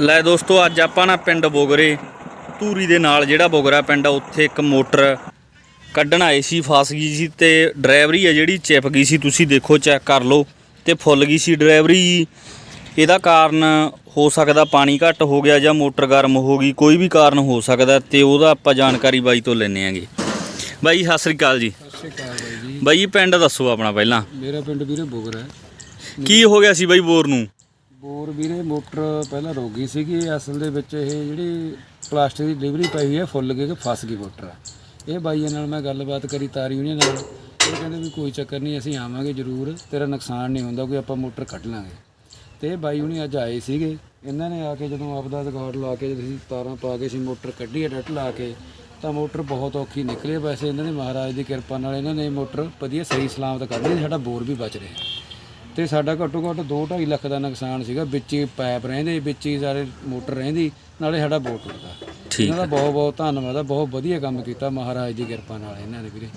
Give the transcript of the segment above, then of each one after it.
ਲੈ ਦੋਸਤੋ ਅੱਜ ਆਪਾਂ ਨਾ ਪਿੰਡ ਬੋਗਰੇ ਧੂਰੀ ਦੇ ਨਾਲ ਜਿਹੜਾ ਬੋਗਰਾ ਪਿੰਡ ਆ ਉੱਥੇ ਇੱਕ ਮੋਟਰ ਕੱਢਣ ਆਏ ਸੀ ਫਸ ਗਈ ਸੀ ਤੇ ਡਰਾਈਵਰੀ ਆ ਜਿਹੜੀ ਚਿਪ ਗਈ ਸੀ ਤੁਸੀਂ ਦੇਖੋ ਚੈੱਕ ਕਰ ਲਓ ਤੇ ਫੁੱਲ ਗਈ ਸੀ ਡਰਾਈਵਰੀ। ਇਹਦਾ ਕਾਰਨ ਹੋ ਸਕਦਾ ਪਾਣੀ ਘੱਟ ਹੋ ਗਿਆ ਜਾਂ ਮੋਟਰ ਗਰਮ ਹੋ ਗਈ ਕੋਈ ਵੀ ਕਾਰਨ ਹੋ ਸਕਦਾ ਤੇ ਉਹਦਾ ਆਪਾਂ ਜਾਣਕਾਰੀ ਬਾਈ ਤੋਂ ਲੈਣੇ ਆਂਗੇ। ਬਾਈ ਸਤਿ ਸ੍ਰੀ ਅਕਾਲ ਜੀ। ਸਤਿ ਸ਼੍ਰੀ ਅਕਾਲ ਬਾਈ ਜੀ। ਬਾਈ ਪਿੰਡ ਦੱਸੋ ਆਪਣਾ ਪਹਿਲਾਂ। ਮੇਰਾ ਪਿੰਡ ਵੀਰੇ ਬੋਗਰ ਹੈ। ਕੀ ਹੋ ਗਿਆ ਸੀ ਬਾਈ ਬੋਰ ਨੂੰ? ਬੋਰ ਵੀਰੇ, ਮੋਟਰ ਪਹਿਲਾਂ ਰੁਕ ਗਈ ਸੀਗੀ। ਅਸਲ ਦੇ ਵਿੱਚ ਇਹ ਜਿਹੜੀ ਪਲਾਸਟਿਕ ਦੀ ਡਿਲੀਵਰੀ ਪਈ ਹੈ, ਫੁੱਲ ਕੇ ਫਸ ਗਈ ਮੋਟਰ। ਇਹ ਬਾਈਆਂ ਨਾਲ ਮੈਂ ਗੱਲਬਾਤ ਕਰੀ, ਤਾਰੀ ਉਹਨਾਂ ਨਾਲ। ਇਹ ਕਹਿੰਦੇ ਵੀ ਕੋਈ ਚੱਕਰ ਨਹੀਂ, ਅਸੀਂ ਆਵਾਂਗੇ ਜ਼ਰੂਰ। ਤੇਰਾ ਨੁਕਸਾਨ ਨਹੀਂ ਹੁੰਦਾ, ਕੋਈ ਆਪਾਂ ਮੋਟਰ ਕੱਢ ਲਾਂਗੇ। ਤੇ ਇਹ ਬਾਈ ਹੁਣੀ ਅੱਜ ਆਏ ਸੀਗੇ। ਇਹਨਾਂ ਨੇ ਆ ਕੇ ਜਦੋਂ ਆਪਦਾ ਰਿਕਾਰਡ ਲਾ ਕੇ, ਜਦੋਂ ਅਸੀਂ ਤਾਰਾਂ ਪਾ ਕੇ, ਅਸੀਂ ਮੋਟਰ ਕੱਢੀ ਹੈ, ਡੱਟ ਲਾ ਕੇ, ਤਾਂ ਮੋਟਰ ਬਹੁਤ ਔਖੀ ਨਿਕਲੀ ਵੈਸੇ ਇਹਨਾਂ ਨੇ ਮਹਾਰਾਜ ਦੀ ਕਿਰਪਾ ਨਾਲ ਇਹਨਾਂ ਨੇ ਮੋਟਰ ਵਧੀਆ ਸਹੀ ਸਲਾਮਤ ਕੱਢ ਲਈ ਸਾਡਾ ਬੋਰ ਵੀ ਬਚ ਰਿਹਾ। ਤੇ ਸਾਡਾ ਘੱਟੋ ਘੱਟ 2.5 ਲੱਖ ਦਾ ਨੁਕਸਾਨ ਸੀਗਾ। ਵਿੱਚ ਹੀ ਪਾਈਪ ਰਹਿੰਦੇ ਵਿੱਚ ਹੀ ਸਾਰੇ ਮੋਟਰ ਰਹਿੰਦੀ ਨਾਲੇ ਸਾਡਾ ਬੋਰ ਟੁੱਟਦਾ। ਠੀਕ ਇਹਨਾਂ ਦਾ ਬਹੁਤ ਬਹੁਤ ਧੰਨਵਾਦ ਆ ਬਹੁਤ ਵਧੀਆ ਕੰਮ ਕੀਤਾ ਮਹਾਰਾਜ ਦੀ ਕਿਰਪਾ ਨਾਲ ਇਹਨਾਂ ਨੇ ਵੀਰੇ।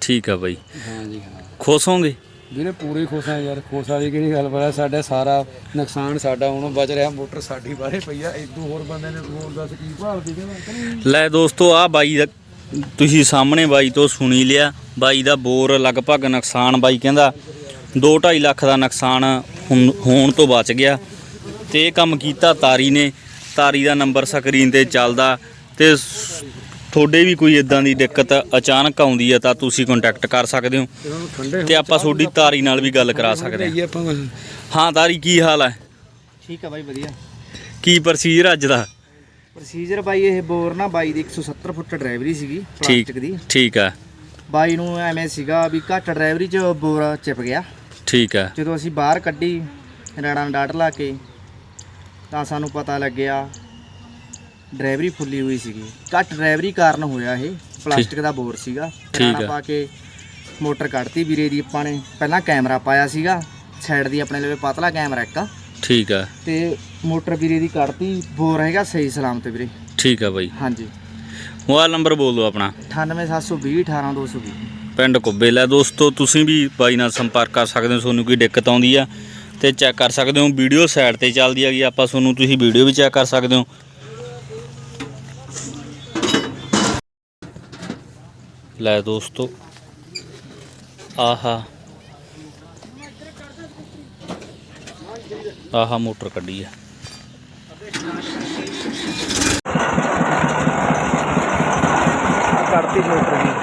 ਠੀਕ ਆ ਬਾਈ। ਹਾਂ ਜੀ ਹਾਂ। ਖੁਸ਼ ਹੋਗੇ ਵੀਰੇ ਪੂਰੇ ਖੁਸ਼ ਆ ਯਾਰ ਖੁਸ਼ ਵਾਲੀ ਕਿਹੜੀ ਗੱਲ ਬੜਾ ਸਾਡਾ ਸਾਰਾ ਨੁਕਸਾਨ ਸਾਡਾ ਹੁਣ ਬਚ ਰਿਹਾ ਮੋਟਰ ਸਾਡੀ ਬਾਰੇ ਪਈ ਆ ਇਦੋਂ ਹੋਰ ਬੰਦੇ ਨੇ ਹੋਰ ਦੱਸ ਕੀ ਭਾਲਦੀ ਕਹਿੰਦਾ ਲੈ ਦੋਸਤੋ ਆ ਬਾਈ ਦਾ ਤੁਸੀਂ ਸਾਹਮਣੇ ਬਾਈ ਤੋਂ ਸੁਣੀ ਲਿਆ ਬਾਈ ਦਾ ਬੋਰ ਲਗਭਗ ਨੁਕਸਾਨ ਬਾਈ ਕਹਿੰਦਾ 2.5 ਲੱਖ ਦਾ ਨੁਕਸਾਨ ਹੁਣ- ਤੋਂ ਬਚ ਗਿਆ ਤੇ ਇਹ ਕੰਮ ਕੀਤਾ ਤਾਰੀ ਨੇ। ਤਾਰੀ ਦਾ ਨੰਬਰ ਸਕਰੀਨ ਤੇ ਚੱਲਦਾ ਤੇ ਤੁਹਾਡੇ ਵੀ ਕੋਈ ਇਦਾਂ ਦੀ ਦਿੱਕਤ ਅਚਾਨਕ ਆਉਂਦੀ ਹੈ ਤਾਂ ਤੁਸੀਂ ਕੰਟੈਕਟ ਕਰ ਸਕਦੇ ਹੋ ਤੇ ਆਪਾਂ ਤੁਹਾਡੀ ਤਾਰੀ ਨਾਲ ਵੀ ਗੱਲ ਕਰਾ ਸਕਦੇ ਹਾਂ। ਹਾਂ ਤਾਰੀ ਕੀ ਹਾਲ ਹੈ ਠੀਕ ਆ ਬਾਈ ਵਧੀਆ। ਕੀ ਪ੍ਰੋਸੀਜਰ ਅੱਜ ਦਾ? ਪ੍ਰੋਸੀਜਰ ਬਾਈ ਇਹ ਬੋਰ ਨਾ ਬਾਈ ਦੀ 170 ਫੁੱਟ ਡਰਾਈਵਰੀ ਸੀਗੀ ਪਲਾਸਟਿਕ ਦੀ। ਠੀਕ ਆ। ਬਾਈ ਨੂੰ ਐਵੇਂ ਸੀਗਾ ਵੀ ਘੱਟ ਡਰਾਈਵਰੀ 'ਚ ਬੋਰ ਚਿਪ ਗਿਆ। ਠੀਕ ਆ ਜਦੋਂ ਅਸੀਂ ਬਾਹਰ ਕੱਢੀ ਰੜਾਂ ਡਾਟ ਲਾ ਕੇ ਤਾਂ ਸਾਨੂੰ ਪਤਾ ਲੱਗਿਆ ਡਰਾਈਵਰੀ ਫੁੱਲੀ ਹੋਈ ਸੀਗੀ। ਘੱਟ ਡਰਾਈਵਰੀ ਕਾਰਨ ਹੋਇਆ ਇਹ ਪਲਾਸਟਿਕ ਦਾ ਬੋਰ ਸੀਗਾ। ਰੜਾਂ। ਪਾ ਕੇ ਮੋਟਰ ਕੱਢਤੀ ਵੀਰੇ ਦੀ ਆਪਾਂ ਨੇ। ਪਹਿਲਾਂ ਕੈਮਰਾ ਪਾਇਆ ਸੀਗਾ ਸਾਈਡ ਦੀ ਆਪਣੇ ਲਵੇ ਪਤਲਾ ਕੈਮਰਾ ਇੱਕ। ਠੀਕ ਆ ਤੇ ਮੋਟਰ ਵੀਰੇ ਦੀ ਕੱਢਤੀ ਬੋਰ ਹੈਗਾ ਸਹੀ ਸਲਾਮਤ ਵੀਰੇ। ਠੀਕ ਆ ਬਾਈ। ਹਾਂਜੀ। ਮੋਬਾਈਲ ਨੰਬਰ ਬੋਲ ਦਿਓ ਆਪਣਾ। 98720 18220 ਪਿੰਡ ਕੁੱਬੇ ਲੈ ਦੋਸਤੋ, ਤੁਸੀਂ ਵੀ ਬਾਈ ਨਾਲ ਸੰਪਰਕ ਕਰ ਸਕਦੇ ਹੋ, ਤੁਹਾਨੂੰ ਕੋਈ ਦਿੱਕਤ ਆਉਂਦੀ ਆ ਤੇ ਚੈੱਕ ਕਰ ਸਕਦੇ ਹੋ, ਵੀਡੀਓ ਸਾਈਡ ਤੇ ਚੱਲਦੀ ਹੈਗੀ ਆਪਾਂ ਤੁਹਾਨੂੰ ਤੁਸੀਂ ਵੀਡੀਓ ਵੀ ਚੈੱਕ ਕਰ ਸਕਦੇ ਹੋ। ਲੈ ਦੋਸਤੋ, ਆਹਾ। ਆਹਾ, ਮੋਟਰ ਕੱਢੀ ਆ। ਕੱਢਤੀ ਮੋਟਰ ਦੀ